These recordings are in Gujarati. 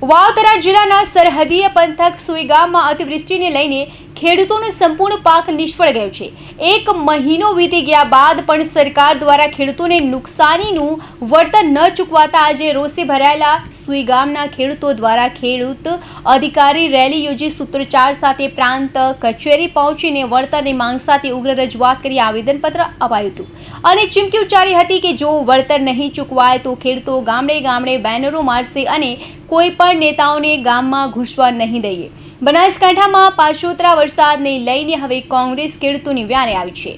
વાવતરા જિલ્લાના સરહદીય પંથક સુઈ ગામમાં અતિવૃષ્ટિને લઈને ખેડૂતોનો સંપૂર્ણ પાક નિષ્ફળ ગયો છે. એક મહિનો વીતી ગયા બાદ પણ સરકાર દ્વારા ખેડૂતોને નુકસાનીનું વળતર ન ચૂકવાતા આજે રોષે ભરાયેલા સુઈ ગામના ખેડૂતો દ્વારા ખેડૂત અધિકારી રેલી યોજી સૂત્રોચ્ચાર સાથે પ્રાંત કચેરી પહોંચીને વળતરની માંગ સાથે ઉગ્ર રજૂઆત કરી આવેદનપત્ર અપાયું હતું. અને ચીમકી ઉચ્ચારી હતી કે જો વળતર નહીં ચૂકવાય તો ખેડૂતો ગામડે ગામડે બેનરો મારશે અને કોઈ પણ નેતાઓને ગામમાં ઘૂસવા નહીં દઈએ. બનાસકાંઠામાં પાછોતરા વરસાદને લઈને હવે કોંગ્રેસ ખેડૂતોની વ્યારે આવી છે.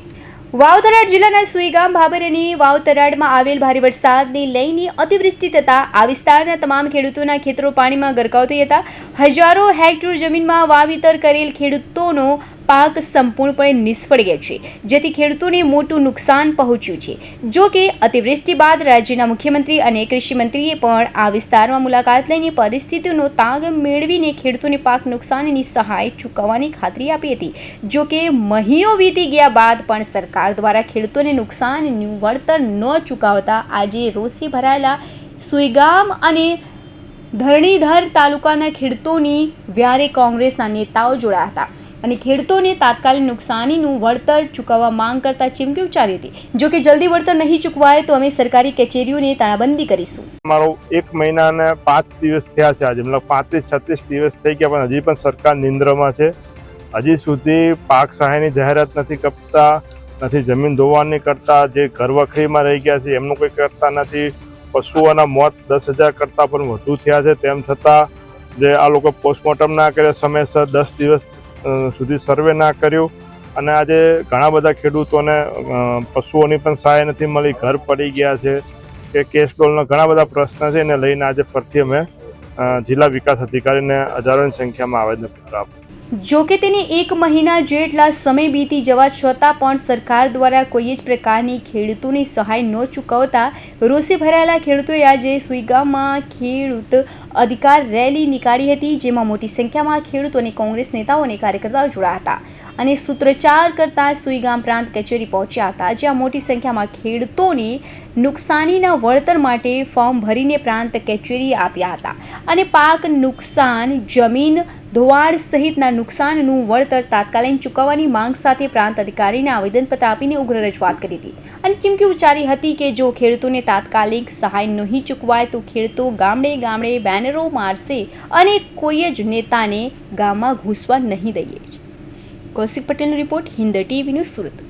વાવતરાડ જિલ્લાના સુઈગામ ભાભરની વાવતરાડમાં આવેલ ભારે વરસાદને લઈને અતિવૃષ્ટિ થતાં આ વિસ્તારના તમામ ખેડૂતોના ખેતરો પાણીમાં ગરકાવ થઈ હતા. હજારો હેક્ટર જમીનમાં વાવેતર કરેલ ખેડૂતોનો પાક સંપૂર્ણપણે નિષ્ફળ ગયો છે, જેથી ખેડૂતોને મોટું નુકસાન પહોંચ્યું છે. જો કે, અતિવૃષ્ટિ બાદ રાજ્યના મુખ્યમંત્રી અને કૃષિમંત્રીએ પણ આ વિસ્તારમાં મુલાકાત લઈને પરિસ્થિતિનો તાગ મેળવીને ખેડૂતોને પાક નુકસાનની સહાય ચૂકવવાની ખાતરી આપી હતી. જો કે, મહિનો વીતી ગયા બાદ પણ સરકાર દ્વારા ખેડૂતોને નુકસાનનું વળતર ન ચૂકવતા આજે રોષે ભરાયેલા સુઈગામ અને ધરણીધર તાલુકાના ખેડૂતોની વ્યારે કોંગ્રેસના નેતાઓ જોડાયા હતા. અને ખેડૂતોને તાત્કાલિક નુકસાનીનું વળતર ચૂકવવા માંગ કરતા ચીમકી ઉચ્ચારી હતી. જો કે જલ્દી વળતર નહીં ચૂકવાય તો અમે સરકારી કચેરીઓને તાળાબંધી કરીશું. મારો એક મહિના ને પાંચ દિવસ થયા છે આજે. મતલબ પાંત્રીસ, છત્રીસ દિવસ થઈ ગયા પણ હજી પણ સરકાર નિંદ્રમાં છે. હજી સુધી પાક સહાયની જાહેરાત નથી કરતા, નથી જમીન ધોવાની કરતા, જે ઘર વખરીમાં રહી ગયા છે એમનું કંઈ કરતા નથી. પશુઓના મોત દસ હજાર કરતાં પણ વધુ થયા છે. તેમ છતાં જે આ લોકો પોસ્ટમોર્ટમ ના કર્યા, સમયસર દસ દિવસ સુધી સર્વે ના કર્યું. અને આજે ઘણા બધા ખેડૂતોને પશુઓની પણ સહાય નથી મળી, ઘર પડી ગયા છે. કે કેસ ડોલનો ઘણા બધા પ્રશ્ન છે, એને લઈને આજે ફરીથી અમે જિલ્લા વિકાસ અધિકારીને હજારોની સંખ્યામાં આવેદનપત્ર આપ્યું. જો કે તેને એક મહિના જેટલા સમય બીતી જવા છતાં પણ સરકાર દ્વારા કોઈ જ પ્રકારની ખેડૂતોની સહાય ન ચૂકવતા રોષે ભરાયેલા ખેડૂતોએ આજે સુઈગામમાં ખેડૂત અધિકાર રેલી નીકાળી હતી, જેમાં મોટી સંખ્યામાં ખેડૂતો અને કોંગ્રેસ નેતાઓ અને કાર્યકર્તાઓ જોડાયા હતા. અને સૂત્રોચ્ચાર કરતા સુઈગામ પ્રાંત કચેરી પહોંચ્યા હતા, જ્યાં મોટી સંખ્યામાં ખેડૂતોને નુકસાનીના વળતર માટે ફોર્મ ભરીને પ્રાંત કચેરી આપ્યા હતા. અને પાક નુકસાન, જમીન ધોવાણ સહિતના નુકસાનનું વળતર તાત્કાલિક ચૂકવવાની માંગ સાથે પ્રાંત અધિકારીને આવેદનપત્ર આપીને ઉગ્ર રજૂઆત કરી હતી. અને ચીમકી ઉચ્ચારી હતી કે, જો ખેડૂતોને તાત્કાલિક સહાય નહીં ચૂકવાય, તો ખેડૂતો ગામડે ગામડે બેનરો મારશે અને કોઈ જ નેતાને ગામમાં ઘૂસવા નહીં દઈએ. કૌશિક પટેલનો report Hind TV news Surat.